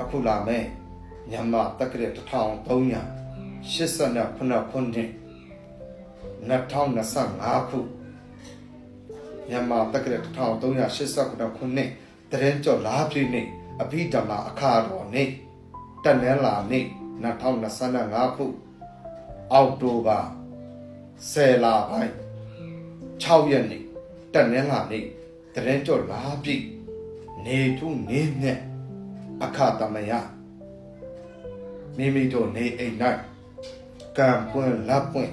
အခုလာမဲ့မြန်မာတက္ကရာ1389ခုနှစ်2025ခုမြန်မာတက္ကရာ1389ခုနှစ်တရင်ကျော်လာပြည့်နေ့အဘိဓမ္မာအခါတော်နေ့တနင်္လာနေ့2025ခုအောက်တိုဘာ10လပိုင်း6ရက်နေ့တနင်္လာနေ့တရင်ကျော်လာပြည့်နေထုနေမြတ် အခါတမယမိမိတို့နေအိမ်၌ကံပွင့်လက်ပွင့်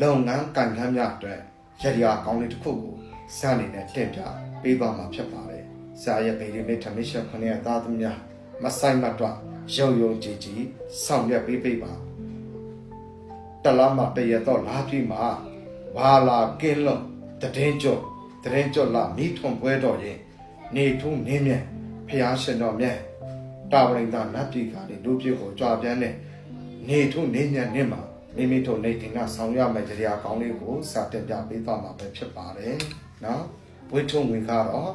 လုပ်ငန်းကံခမ်းများအတွက်ရည်ရကောင်းလေးတစ်ခုကိုစနေနဲ့တင်ပြပေးသွားမှာဖြစ်ပါတယ်။ဆရာရဲ့ဗေဒီမေထမစ်ရှင်ခொနဲ့သားသမီးများမဆိုင်မတော့ရုံရုံကြည်ကြည်ဆောင်ရွက်ပေးပေးပါတလားမတရတော့လာပြီမှာဘာလာကင်းလုံးတည်င်းကျော်တည်င်းကျော်လာမိထွန်ပွဲတော်ရင်နေထုံးနေမြတ်ဖျားရှင်တော်မြတ် တာဝရိန်သာနတ်ပြည်ကလေလူပြည်ကိုကြွားပြန်တဲ့နေထုံးနေမြတ်နဲ့မှာမိမိတို့နေတင်ကဆောင်ရမယ့်ကြရာကောင်းလေးကိုစာတင်ပြပေးသွားမှာပဲဖြစ်ပါတယ်နော်ဝိထုံဝင်ကတော့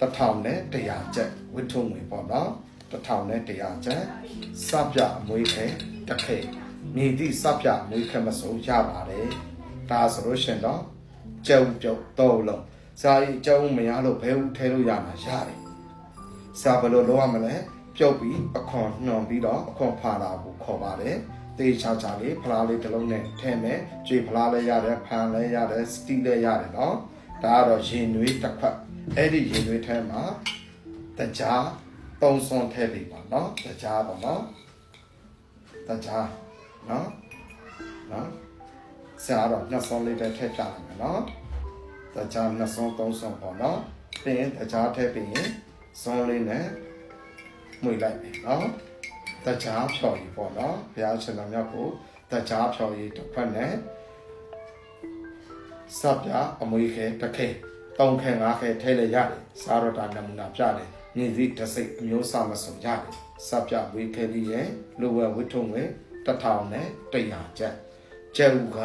တစ်ထောင်နဲ့တရားချက်ဝိထုံဝင်ပေါ့နော်တစ်ထောင်နဲ့တရားချက်စပြအမွေးခဲတစ်ခေမြည်သည့်စပြအမွေးခဲမစိုးရပါတယ်ဒါဆိုလို့ရှင်တော့ကျုံကျုံတော့လုံးစာရေးကျုံမရလို့ဘဲဦးထဲလို့ရမှာရတယ် စာဘယ်လိုလုပ်ရမလဲပြုတ်ပြီးအခွန်နှွန်ပြီးတော့အခွန်ဖာလာကိုခေါ်ပါတယ်တေးချာချာလေးဖလားလေးတစ်လုံးနဲ့ထဲမယ်ကြွေဖလားလည်းရတယ်ဖန်လည်းရတယ်စတီလည်းရတယ်နော်ဒါကတော့ရင်နွေးတစ်ခွက်အဲ့ဒီရင်နွေးထဲမှာတကြားသုံးစွန်ထဲလေးပါနော်တကြားပါနော်တကြားနော်နော်ဆရာတော့နှစ်စွန်လေးပဲထည့်ပြလိုက်မယ်နော်တကြားနှစ်စွန်သုံးစွန်ပေါ့နော်ပြီးရင်တကြားထည့်ပြီးရင် စွန်လေးနဲ့မှွေလိုက်ပြီနော်တကြားဖြော်ရီပေါ့နော်ဘုရားရှင်တော်မြတ်ကိုတကြားဖြော်ရီတစ်ခွက်နဲ့စပ်ပြအမွေခဲတစ်ခဲတောင်းခဲငါးခဲထဲလဲရတယ်စားတော့တာနမူနာပြတယ်မြည်သည့်တစ်စိတ်အမျိုးအစားမစုံရတယ်စပ်ပြဝေခဲပြီးရဲ့လိုဝဲဝိထုံဝဲတစ်ထောင်နဲ့တရာချက်ကျဲဥက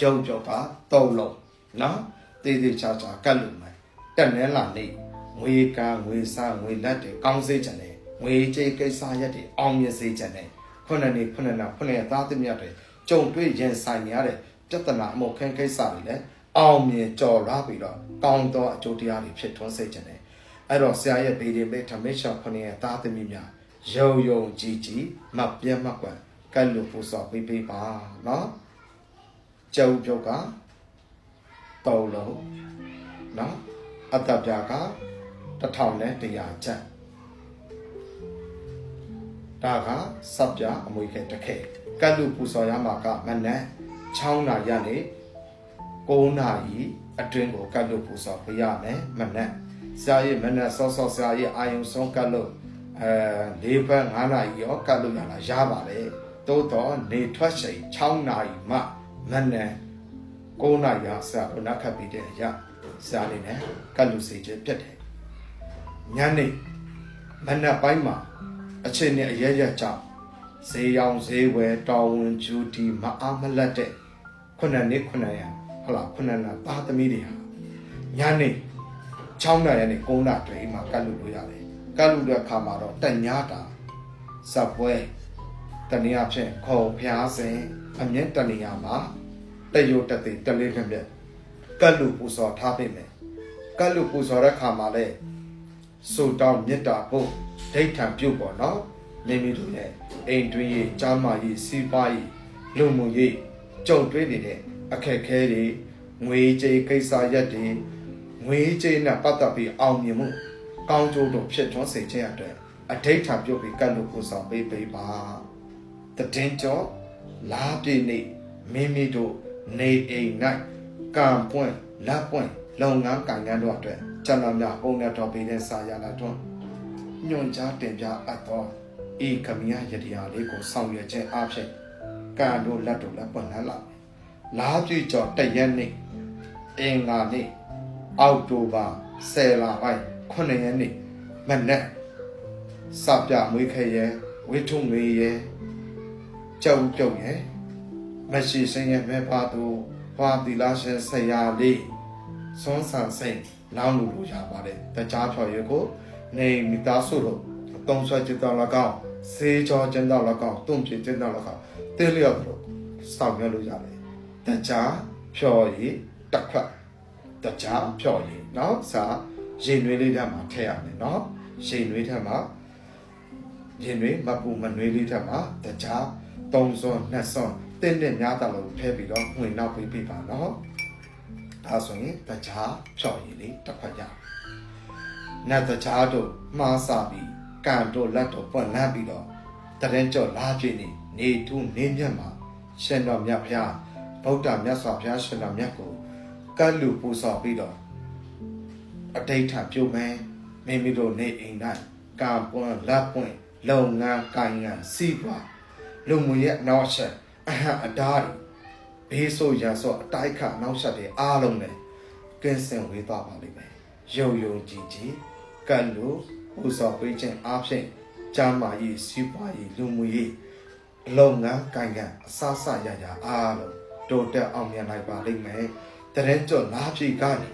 ကျုံကျော်ကသုံးလုံးနော်တေးသေးချာချာကတ်လို့မယ်တက်နဲလာနေ ငွေကငွေစားငွေလက်တွေကောင်းစေချင်တယ်ငွေကြေးကိစ္စရက်တွေအောင်မြင်စေချင်တယ်ခုနှစ်နှစ်ခုနှစ်နှစ်ခုနှစ်သားသမီးတွေကြုံတွေ့ရင်ဆိုင်နေရတဲ့ပြဿနာအမှုခင်းကိစ္စတွေလည်းအောင်မြင်ကြော်လာပြီးတော့ကောင်းသောအကျိုးတရားတွေဖြစ်ထွန်းစေချင်တယ်အဲ့တော့ဆရာရဲ့ဗေဒီမေထမေရှောခုနှစ်ရဲ့သားသမီးများယုံယုံကြည်ကြည်မပြတ်မကွက်ကဲလို့ပူစော်ပေးပေးပါနော်ကျုပ်ပြုတ်ကတောင်းလုံးနော်အတ္တပြာက တစ်ထောင်နဲ့တရားချက်ဒါကစပ်ပြအမွေခဲတစ်ခဲကတ်လူပူစော်ရမှာကမနက်6နာရီနေ9နာရီအတွင်းကိုကတ်လူပူစော်ပေးရမယ်မနက်ဆရာကြီးမနက်စောစောဆရာကြီးအာယုံဆုံးကတ်လို့အဲ၄ဘက်9နာရီရောကတ်လို့ရလားရပါတယ်သို့တော့နေထွက်ချိန်6နာရီမှမနက်9နာရီဟာဆရာတို့နောက်ခတ်ပြီးတဲ့အရာဆရာလေးနဲ့ကတ်လူစေခြင်းပြတ်တယ် ညနေမနက်ပိုင်းမှာအချိန်နဲ့အရရက်ကြောင့်ဈေးရောင်ဈေးဝယ်တော်ဝင်ဂျူတီမအားမလက်တဲ့ခုနှစ်နှစ်ခုနှစ်ရဟုတ်လားခုနှစ်နှစ်သားသမီးတွေဟာညနေ6နာရီနဲ့9နာရီတွင်အိမ်မှာကတ်လူလို့ရတယ်ကတ်လူတဲ့အခါမှာတော့တညတာစပွဲတနည်းအားဖြင့်ခေါ်ဖျားစဉ်အမြင့်တနေရာမှာတရုတ်တသိတလေးခက်ပြက်ကတ်လူပူဇော်ထားပေးမယ်ကတ်လူပူဇော်တဲ့အခါမှာလည်း ဆိုတောင်းမေတ္တာဖို့ဒိဋ္ဌံပြုတ်ပေါ့နော်မိမိတို့ရဲ့အိမ်တွင်းရေးကြားမာရေးစီးပွားရေးလူမှုရေးကြုံတွေ့နေတဲ့အခက်အခဲတွေငွေကြေးကိစ္စရက်တွေငွေကြေးနဲ့ပတ်သက်ပြီးအောင်မြင်မှုကောင်းကျိုးတို့ဖြစ်ထွန်းစေခြင်းအတွက်အဋိဋ္ဌံပြုတ်ပြီးကတ်လို့ကိုဆောင်ပေးပေးပါတည်င်းကျော်လာပြည့်နေမိမိတို့နေအိမ်၌ကံပွင့်လက်ပွင့်လုပ်ငန်းကံငန်းတို့အတွက် ကျွန်တော်များပုံနဲ့တော်ပေးတဲ့စာရလာတော့ညွန်ကြားတင်ပြအပ်သောဤကမြယတရားလေးကိုဆောင်ရွက်ခြင်းအဖြစ်ကံတို့လက်တို့လက်ပွင့်လာလာလာပြည့်ကျော်တရက်နေ့အင်္ဂါနေ့အောက်တိုဘာ10လပိုင်း9ရက်နေ့မနက်စပြမွေးခဲရဲဝိထုံငွေရဲကြောက်ကြောက်ရဲမရှိစင်းရဲမဲ့ပါသူဘွာတီလာရှင်ဆရာလေးစွန်းဆန်စိန် လောင်းလူလိုရပါတယ်တကြားဖြော်ရဲကို နေမိသားစုတို့အတုံးဆွဲခြင်းတော်၎င်းစေချောခြင်းတော်၎င်းတွန့်ပြခြင်းတော်၎င်းတေးလျော့တို့ဆောင်ရွက်လို့ရတယ်တကြားဖြော်ရည်တစ်ခွက်တကြားဖြော်ရည်เนาะစာရင်နွေးလေးထပ်မှာထည့်ရမယ်เนาะရင်နွေးထပ်မှာရင်နွေးမပူမနွေးလေးထပ်မှာတကြားသုံးစွန်းနှစ်စွန်းတင်းနဲ့များတာလို့ထည့်ပြီးတော့ဝင်နောက်ပေးပြပါเนาะ ဒါဆိုရင်တကြားဖြော်ရည်လေးတစ်ခွက်ရမယ်နတ်တကြားတို့မှားစပြီးကံတို့လက်တို့ပွင့်လန်းပြီးတော့တရင်ကျော်လာပြည့်နေနေထူးနေမြတ်မှာရှင်တော်မြတ်ဖျားဗုဒ္ဓမြတ်စွာဘုရားရှင်တော်မြတ်ကိုကတ်လူပူဆောင်ပြီးတော့အတိတ်ထပြုမယ်မိမိတို့နေအိမ်၌ကံပွင့်လက်ပွင့်လုပ်ငန်းကိုင်ငံစီးပွားလူမှုရဲ့နောက်ဆက်အဟံအတားတွေ ဘေးဆိုးရန်ဆိုးအတိုက်ခနောက်ဆက်တွေအားလုံးနဲ့ကင်းစင်ဝေးသွားပါလိမ့်မယ်ယုံယုံကြည်ကြည်ကတ်လူပူဆောင်ပေးခြင်းအပြင်ကျမ်းမာရေးစီးပွားရေးလူမှုရေးလုပ်ငန်းကိုင်ငံအစစရရအားလုံးတိုးတက်အောင်မြင်နိုင်ပါလိမ့်မယ်တရင်ကျော်လားပြေကနေ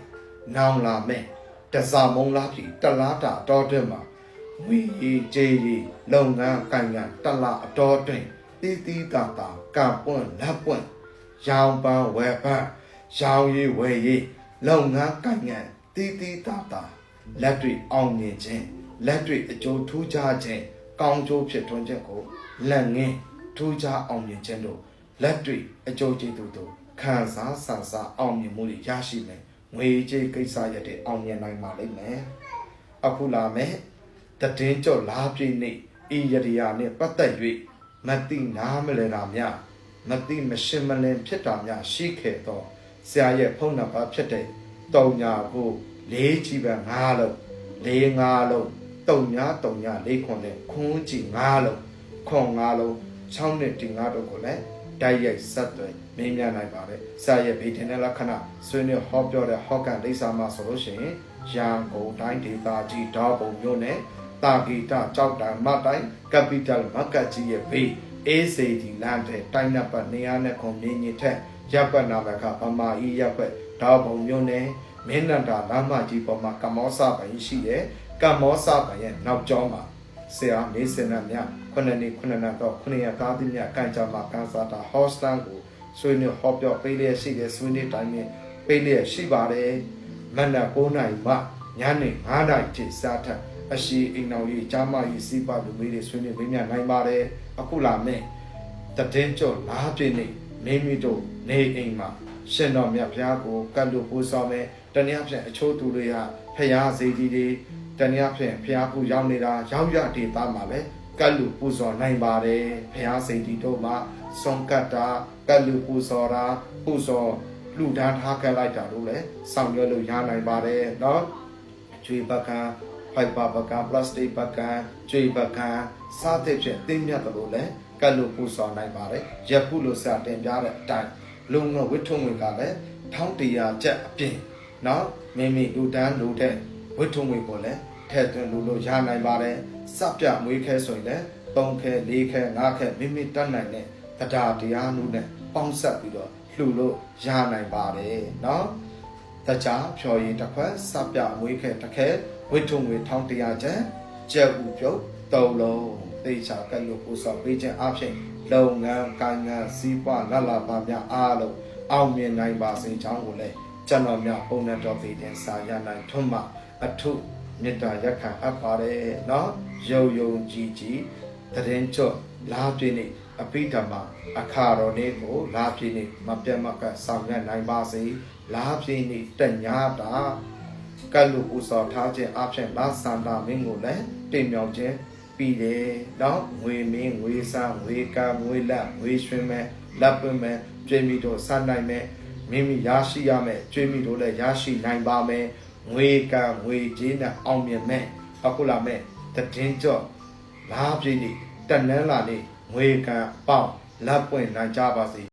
နောင်လာမဲ့တစားမုံလားပြေတလားတာတော်တဲ့မှာဝီရီကျေးရီလုပ်ငန်းကိုင်ငံတလားအတော်တွင်တီးတီးတာတာကံပွင့်လက်ပွင့် ရောင်ပန်းဝယ်ပန်းရောင်ရည်ဝယ်ရည်လုပ်ငန်းကိုင်ငံတီးတီးတာတာလက်တွေအောင်မြင်ခြင်းလက်တွေအကျိုးထူးခြားခြင်းကောင်းကျိုးဖြစ်ထွန်းခြင်းကိုလက်ငင်းထူးခြားအောင်မြင်ခြင်းတို့လက်တွေအကျိုးကျေးဇူးတို့ခံစားဆန်စားအောင်မြင်မှုတွေရရှိမယ်ငွေကြေးကိစ္စရတဲ့အောင်မြင်နိုင်ပါလိမ့်မယ်အခုလာမယ်တည်င်းကြော်လားပြည့်နေဤရရိယာနဲ့ပတ်သက်၍မတိနာမလဲတာများ မတိမရှင်းမလင်းဖြစ်တာများရှိခဲ့တော့ဆရာရဲ့ဖုန်းနံပါတ်ဖြစ်တဲ့တုံညာကိုလေးချီပဲငါးလုံးလေးငါးလုံးတုံညာတုံညာလေးခွန်နဲ့ခွန်းချီငါးလုံးခွန်ငါးလုံး6နှစ်တင်ငါးတော့ကိုလည်းတိုက်ရိုက်ဆက်သွယ်မင်းများနိုင်ပါတယ်ဆရာရဲ့ဗေဒနဲ့လက္ခဏာဆွေးနွေးဟောပြောတဲ့ဟောကန်လိပ်စာမှာဆိုလို့ရှိရင်ရန်ကုန်တိုင်းဒေသကြီးဓာပုံမြို့နယ်တာဂီတာကြောက်တံမတိုင်းကပီတယ်မကတ်ကြီးရဲ့ဘေး အေးစေဒီလန်တဲ့တိုင်းနံပါတ်200နဲ့ခွန်မြင်းကြီးထက်ရပ်ပတ်နာမကဗမာဤရပ်ပတ်ဓာပုံမြို့နယ်မင်းနန္ဒာလမ်းမကြီးပေါ်မှာကမောစပိုင်ရှိတယ်ကမောစပိုင်ရဲ့နောက်ကျောင်းမှာဆရာနေစင်နမြခုနှစ်နှစ်ခုနှစ်နှစ်တော့ခုနှစ်ရကားသည်မြကန်ကြမှာကန်စာတာဟော့စတန်ကိုဆွေးနွေးဟောပြောပေးလျက်ရှိတယ်ဆွေးနွေးတိုင်းနဲ့ပေးလျက်ရှိပါတယ်မနက်9နာရီမှညနေ9နာရီထိစားထအရှိအိမ်တော်ကြီးကြားမကြီးစီးပါလူမေးတွေဆွေးနွေးပေးမြနိုင်ပါတယ် အခုလာမယ်တည်င်းကျော်လားပြည့်နေမိမိတို့နေအိမ်မှာရှင်တော်မြတ်ဘုရားကိုကတ်လို့ပို့ဆောင်မယ်တနည်းအားဖြင့်အချိုးသူတွေကဖျားစေတီတွေတနည်းအားဖြင့်ဖျားผู้ရောက်နေတာရောက်ရဒေသမှာလည်းကတ်လူပူဇော်နိုင်ပါတယ်ဖျားစိန်တီတို့မှာစွန်ကတ်တာကတ်လူပူဇော်တာပူဇော်လူဒန်းထားခဲ့လိုက်တာလို့လည်းဆောင်ရွက်လို့ရနိုင်ပါတယ်เนาะကျွေးပကံ ဖိုက်ဘာပကံပလတ်စတစ်ပကံကျွေပကံစသဖြင့်သိမြတ်တယ်လို့လည်းကတ်လို့ပို့ဆောင်နိုင်ပါတယ်ယခုလိုစတင်ပြတဲ့အတိုင်းလုံငဝိထုံဝင်ကလည်း1100ကျပ်အပြင်နော်မိမိလူတန်းလူတဲ့ဝိထုံဝင်ကိုလည်းထည့်သွင်းလို့လို့ရနိုင်ပါတယ်စပြမွေးခဲဆိုရင်လည်း3ခဲ4ခဲ5ခဲမိမိတတ်နိုင်တဲ့တရားတရားနုနဲ့ပေါင်းဆက်ပြီးတော့လှူလို့ရနိုင်ပါတယ်နော် တခြားဖြော်ရည်တစ်ခွက်စပြမွေးခဲတစ်ခဲဝိထုံငွေ1100ကျပ်ကျက်ဥပြုတ်၃လုံးသိချာကလို့ပူဆော်ပေးခြင်းအဖြစ်လုပ်ငန်းကိုင်ငံစီးပွားလလပါများအားလုံးအောင်မြင်နိုင်ပါစေကြောင်းကိုလည်းကျွန်တော်များပုံနဲ့တော်ပေတင်စာရနိုင်ထွန်းမှအထုမေတ္တာရက်ခံအပ်ပါတယ်เนาะယုံယုံကြည်ကြည် တရင်ချော့လာပြင်းနေအပိဓမ္မာအခါတော်နေ့ကိုလာပြင်းနေမပြတ်မကတ်ဆောင်ရွက်နိုင်ပါစေလာပြင်းနေတညာတာကတ်လို့ဦးစွာထားခြင်းအဖြစ်လာဆန္ဒမင်းကိုလည်းတင်မြောက်ခြင်းပြီးတယ်တော့ငွေမင်းငွေစားငွေကငွေလက်ငွေရွှင်မဲ့လက်ပွင့်မဲ့ကြွေးမိတို့စားနိုင်မဲ့မိမိရရှိရမယ်ကြွေးမိတို့လည်းရရှိနိုင်ပါမယ်ငွေကငွေကြီးနဲ့အောင်မြင်မဲ့အခုလာမဲ့တည်င်းကြော့ လာပြည့်နေတနန်းလာနေငွေကပေါက်လက်ပွင့်နိုင်ကြပါစေ